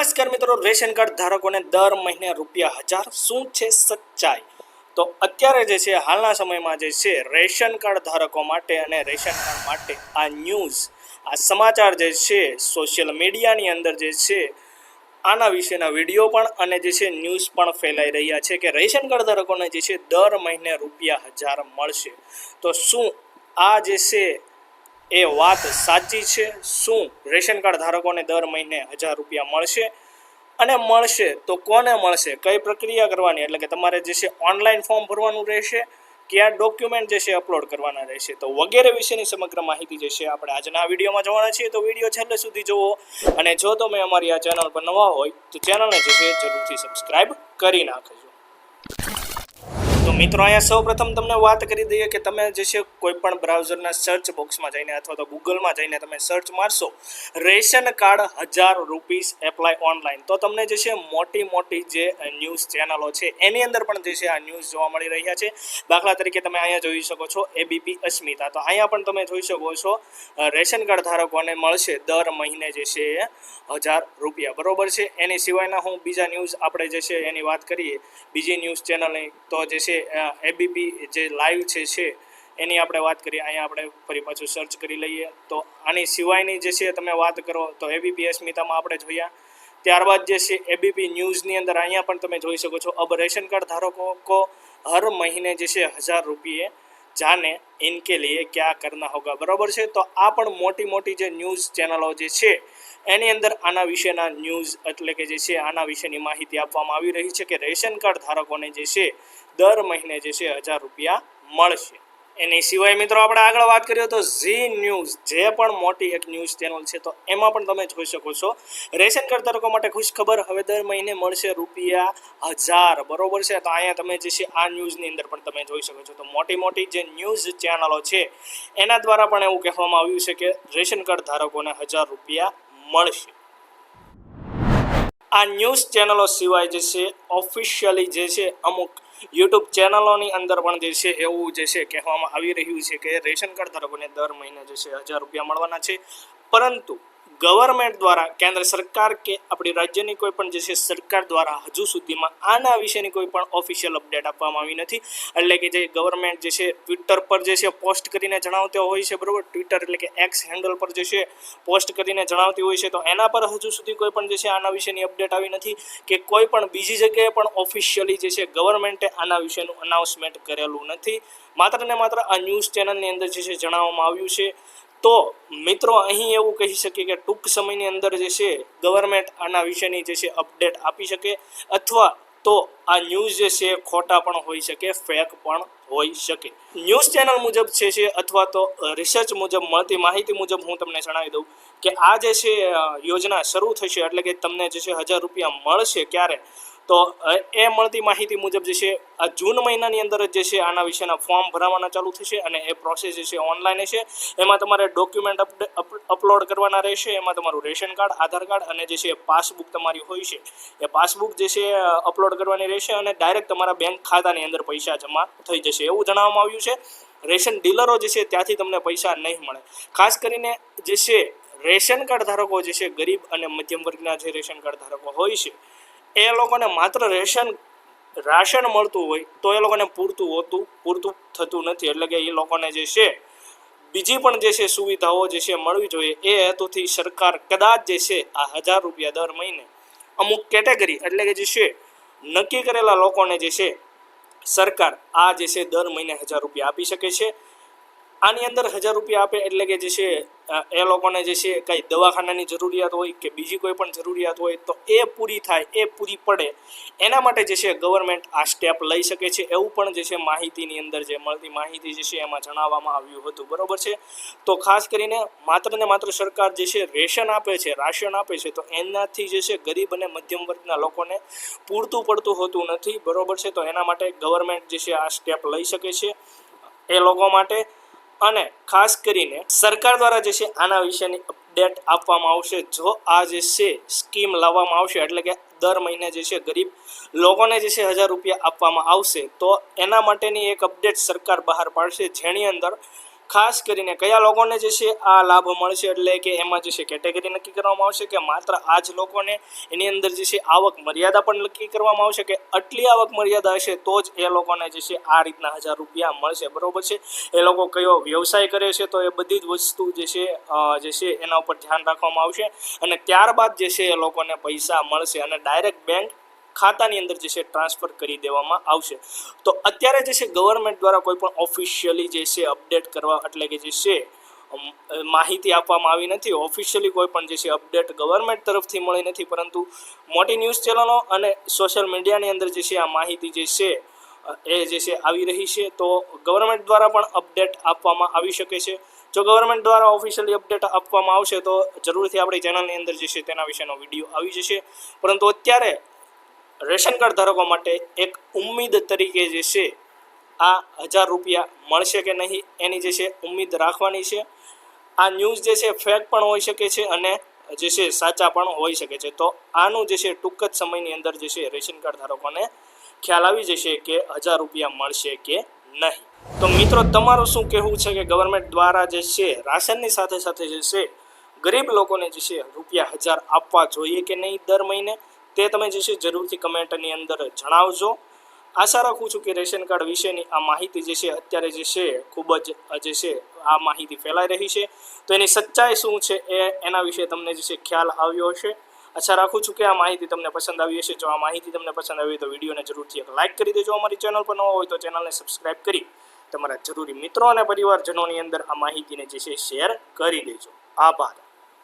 નમસ્કાર મિત્રો, ration card ધારકોને દર મહિને રૂપિયા હજાર, શું છે સચ્ચાઈ? તો અત્યારે જે છે, હાલના સમયમાં જે છે, રેશન કાર્ડ ધારકો માટે અને રેશન કાર્ડ માટે આ ન્યૂઝ, આ સમાચાર જે છે, સોશિયલ મીડિયાની અંદર જે છે, આના વિશેના વીડિયો પણ અને જે છે, ન્યૂઝ પણ ફેલાઈ રહ્યા છે કે રેશન કાર્ડ ધારકોને જે છે, દર મહિને રૂપિયા હજાર મળશે. તો શું આ જે છે એ વાત સાચી છે. શું રેશન કાર્ડ ધારકોને દર મહિને હજાર રૂપિયા મળશે? અને મળશે તો કોને મળશે? કઈ પ્રક્રિયા કરવાની? એટલે કે તમારે જે છે ઓનલાઈન ફોર્મ ભરવાનું રહેશે કયા ડોક્યુમેન્ટ જે છે અપલોડ કરવાના રહેશે? તો વગેરે વિશેની સમગ્ર માહિતી જે છે આપણે આજના વિડીયોમાં જોવાના છીએ. તો વીડિયો છેલ્લે સુધી જુઓ. અને જો તમે અમારી આ ચેનલ પર નવા હોય તો ચેનલને જે છે જરૂરથી સબસ્ક્રાઈબ કરી નાખજો. મિત્રો, અહીંયા સૌ પ્રથમ તમને વાત કરી દઈએ કે તમે જે છે કોઈ પણ બ્રાઉઝરના સર્ચ બોક્સમાં જઈને અથવા તો ગૂગલમાં જઈને તમે સર્ચ મારશો, રેશન કાર્ડ હજાર રૂપીસ એપ્લાય ઓનલાઈન તો તમને જે છે મોટી મોટી જે ન્યૂઝ ચેનલો છે, એની અંદર પણ જે છે આ ન્યૂઝ જોવા મળી રહ્યા છે. દાખલા તરીકે તમે અહીંયા જોઈ શકો છો એબીપી અસ્મિતા. તો અહીંયા પણ તમે જોઈ શકો છો રેશન કાર્ડ ધારકોને મળશે દર મહિને જે છે એ હજાર રૂપિયા. બરોબર છે? એની સિવાયના હું બીજા ન્યૂઝ આપણે જે છે એની વાત કરીએ. બીજી ન્યૂઝ ચેનલની તો જે છે એબીપી જે લાઈવ છે છે, એની આપણે વાત કરીએ. અહીંયા આપણે ફરી પાછું સર્ચ કરી લઈએ. તો આની સિવાયની જે છે, તમે વાત કરો, તો એબીપી અસ્મિતામાં આપણે જોયા. ત્યારબાદ જે છે એબીપી ન્યૂઝની અંદર અહીંયા પણ તમે જોઈ શકો છો. અબ રેશન કાર્ડ ધારકો હર મહિને જે છે, હજાર રૂપિયે જાને ઇનકે લીએ ક્યાં કરના હોગા. બરાબર છે? તો આ પણ મોટી મોટી જે ન્યૂઝ ચેનલો જે છે, એની અંદર આના વિશેના ન્યૂઝ એટલે કે જે છે, આના વિશેની માહિતી આપવામાં આવી રહી છે કે રેશન કાર્ડ ધારકોને જે છે દર મહિને જે છે હજાર રૂપિયા મળશે. એની સિવાય મિત્રો આપણે આગળ વાત કરીએ તો ઝી ન્યૂઝ જે પણ મોટી એક ન્યૂઝ ચેનલ છે, તો એમાં પણ તમે જોઈ શકો છો. રેશન કાર્ડ ધારકો માટે ખુશ ખબર હવે દર મહિને મળશે રૂપિયા હજાર. બરોબર છે? તો અહીંયા તમે જે છે આ ન્યૂઝની અંદર પણ તમે જોઈ શકો છો. તો મોટી મોટી જે ન્યૂઝ ચેનલો છે, એના દ્વારા પણ એવું કહેવામાં આવ્યું છે કે રેશન કાર્ડ ધારકોને હજાર રૂપિયા મળશે. આ ન્યૂઝ ચેનલો સિવાય જે છે ઓફિશિયલી જે છે, અમુક યુટ્યુબ ચેનલોની અંદર પણ જે છે, એવું જે છે, કહેવામાં આવી રહ્યું છે કે રેશન કાર્ડ ધારકોને દર મહિને જે છે, હજાર રૂપિયા મળવાના છે. પરંતુ ગવર્મેન્ટ દ્વારા, કેન્દ્ર સરકાર કે આપણી રાજ્યની કોઈ પણ જે છે સરકાર દ્વારા હજુ સુધીમાં આના વિશેની કોઈ પણ ઓફિશિયલ અપડેટ આપવામાં આવી નથી. એટલે કે જે ગવર્મેન્ટ જે છે ટ્વિટર પર જે છે પોસ્ટ કરીને જણાવતો હોય છે, બરાબર? ટ્વિટર એટલે કે એક્સ હેન્ડલ પર જે છે પોસ્ટ કરીને જણાવતી હોય છે. તો એના પર હજુ સુધી કોઈ પણ જે છે આના વિશેની અપડેટ આવી નથી કે કોઈ પણ બીજી જગ્યાએ પણ ઓફિશિયલી જે છે ગવર્મેન્ટે આના વિશેનું અનાઉન્સમેન્ટ કરેલું નથી. માત્ર ને માત્ર આ ન્યૂઝ ચેનલની અંદર જે છે જણાવવામાં આવ્યું છે. તો મિત્રો અહીં એવું કહી શકીએ કે ટૂંક સમયની અંદર જે છે ગવર્મેન્ટ આના વિશેની જે છે અપડેટ આપી શકે અથવા તો આ ન્યૂઝ જે છે, ખોટા પણ હોઈ શકે ફેક પણ હોઈ શકે. ન્યૂઝ ચેનલ મુજબ છે છે, અથવા તો રિસર્ચ મુજબ, મળતી માહિતી મુજબ હું તમને જણાવી દઉં કે આ જે છે યોજના શરૂ થશે એટલે કે તમને જે છે, હજાર રૂપિયા મળશે ક્યારે? તો એ મળતી માહિતી મુજબ જે છે, આ જૂન મહિનાની અંદર જ જે છે, આના વિશેના ફોર્મ ભરાવાના ચાલુ થશે અને એ પ્રોસેસ જે છે, ઓનલાઈન છે એમાં તમારે ડોક્યુમેન્ટ અપલોડ કરવાના રહેશે. એમાં તમારું રેશન કાર્ડ, આધાર કાર્ડ અને જે છે, પાસબુક તમારી હોય છે. એ પાસબુક જે છે અપલોડ કરવાની રહેશે અને ડાયરેક્ટ તમારા બેંક ખાતાની અંદર પૈસા જમા થઈ જશે. એવું જણાવવામાં આવ્યું છે. રેશન ડીલરો જે છે, ત્યાંથી તમને પૈસા નહીં મળે. ખાસ કરીને જે છે, રેશન કાર્ડ ધારકો જે છે, ગરીબ અને મધ્યમ વર્ગના જે રેશન કાર્ડ ધારકો હોય છે એ લોકોને માત્ર રેશન, રાશન મળતું હોય તો એ લોકોને પૂરતું હોતું, પૂરતું થતું નથી. એટલે કે એ લોકોને જે છે, બીજી પણ જે છે સુવિધાઓ જે છે મળવી જોઈએ, એ હેતુથી સરકાર કદાચ જે છે આ હજાર રૂપિયા દર મહિને અમુક કેટેગરી એટલે કે જે છે, નક્કી કરેલા લોકોને જે છે સરકાર આ જે છે દર મહિને હજાર રૂપિયા આપી શકે છે. આની અંદર હજાર રૂપિયા આપે એટલે કે જે છે એ લોકોને જે છે કંઈ દવાખાનાની જરૂરિયાત હોય કે બીજી કોઈ પણ જરૂરિયાત હોય તો એ પૂરી થાય, એ પૂરી પડે. એના માટે જે છે ગવર્મેન્ટ આ સ્ટેપ લઈ શકે છે. એવું પણ જે છે માહિતીની અંદર જે મળતી માહિતી જે છે એમાં જણાવવામાં આવ્યું હતું. બરોબર છે? તો ખાસ કરીને માત્ર ને માત્ર સરકાર જે છે રેશન આપે છે, રાશન આપે છે, તો એનાથી જે છે ગરીબ અને મધ્યમ વર્ગના લોકોને પૂરતું પડતું હોતું નથી. બરોબર છે? તો એના માટે ગવર્મેન્ટ જે છે આ સ્ટેપ લઈ શકે છે. એ લોકો માટે અને ખાસ કરીને સરકાર દ્વારા જે છે આના વિશેની અપડેટ આપવામાં આવશે. જો આ જે છે સ્કીમ લાવવામાં આવશે, એટલે કે દર મહિને જે છે ગરીબ લોકોને જે છે હજાર રૂપિયા આપવામાં આવશે, તો એના માટેની એક અપડેટ સરકાર બહાર પાડશે, જેની અંદર ખાસ કરીને કયા લોકોને જે છે આ લાભ મળશે એટલે કે એમાં જે છે કેટેગરી નક્કી કરવામાં આવશે કે માત્ર આ જ લોકોને એની અંદર જે છે આવક મર્યાદા પણ નક્કી કરવામાં આવશે કે આટલી આવક મર્યાદા હશે તો જ એ લોકોને જે છે આ રીતના હજાર રૂપિયા મળશે. બરોબર છે? એ લોકો કયો વ્યવસાય કરે છે તો એ બધી જ વસ્તુ જે છે જે છે એના ઉપર ધ્યાન રાખવામાં આવશે અને ત્યારબાદ જે છે એ લોકોને પૈસા મળશે અને ડાયરેક્ટ બેંક ખાતાની અંદર જે છે ટ્રાન્સફર કરી દેવામાં આવશે. તો અત્યારે જે છે ગવર્મેન્ટ દ્વારા કોઈ પણ ઓફિશિયલી જે છે અપડેટ કરવા એટલે કે જે છે માહિતી આપવામાં આવી નથી. ઓફિશિયલી કોઈ પણ જે છે અપડેટ ગવર્મેન્ટ તરફથી મળી નથી, પરંતુ મોટી ન્યૂઝ ચેનલો અને સોશિયલ મીડિયાની અંદર જે છે આ માહિતી જે છે એ જે છે આવી રહી છે. તો ગવર્મેન્ટ દ્વારા પણ અપડેટ આપવામાં આવી શકે છે. જો ગવર્મેન્ટ દ્વારા ઓફિશિયલી અપડેટ આપવામાં આવશે તો જરૂરથી આપણી ચેનલની અંદર જે છે તેના વિશેનો વીડિયો આવી જશે. પરંતુ અત્યારે રેશન કાર્ડ ધારકો માટે એક ઉમ્મીદ તરીકે જે છે, આ હજાર રૂપિયા મળશે કે નહીં એની જે છે ઉમ્મીદ રાખવાની છે. આ ન્યૂઝ જે છે ફેક પણ હોઈ શકે છે અને જે છે સાચા પણ હોઈ શકે છે. તો આનું જે છે ટૂંક જ સમયની અંદર જે છે રેશન કાર્ડ ધારકોને ખ્યાલ આવી જશે કે હજાર રૂપિયા મળશે કે નહીં. તો મિત્રો, તમારું શું કહેવું છે કે ગવર્મેન્ટ દ્વારા જે છે રાશનની સાથે સાથે જે છે ગરીબ લોકોને જે છે રૂપિયા હજાર આપવા જોઈએ કે નહીં દર મહિને? તે તમે જે છે જરૂરથી કમેન્ટની અંદર જણાવજો. આશા રાખું છું કે રેશન કાર્ડ વિશેની આ માહિતી જે છે અત્યારે જે છે ખૂબ જ જે છે આ માહિતી ફેલાઈ રહી છે. તો એની સચ્ચાઈ શું છે એ, એના વિશે તમને જે છે ખ્યાલ આવ્યો હશે. આશા રાખું છું કે આ માહિતી તમને પસંદ આવી હશે. જો આ માહિતી તમને પસંદ આવી તો વિડીયોને જરૂરથી એક લાઇક કરી દેજો. અમારી ચેનલ પર ન હોય તો ચેનલને સબસ્ક્રાઇબ કરી તમારા જરૂરી મિત્રો અને પરિવારજનોની અંદર આ માહિતીને જે છે શેર કરી દેજો. આભાર.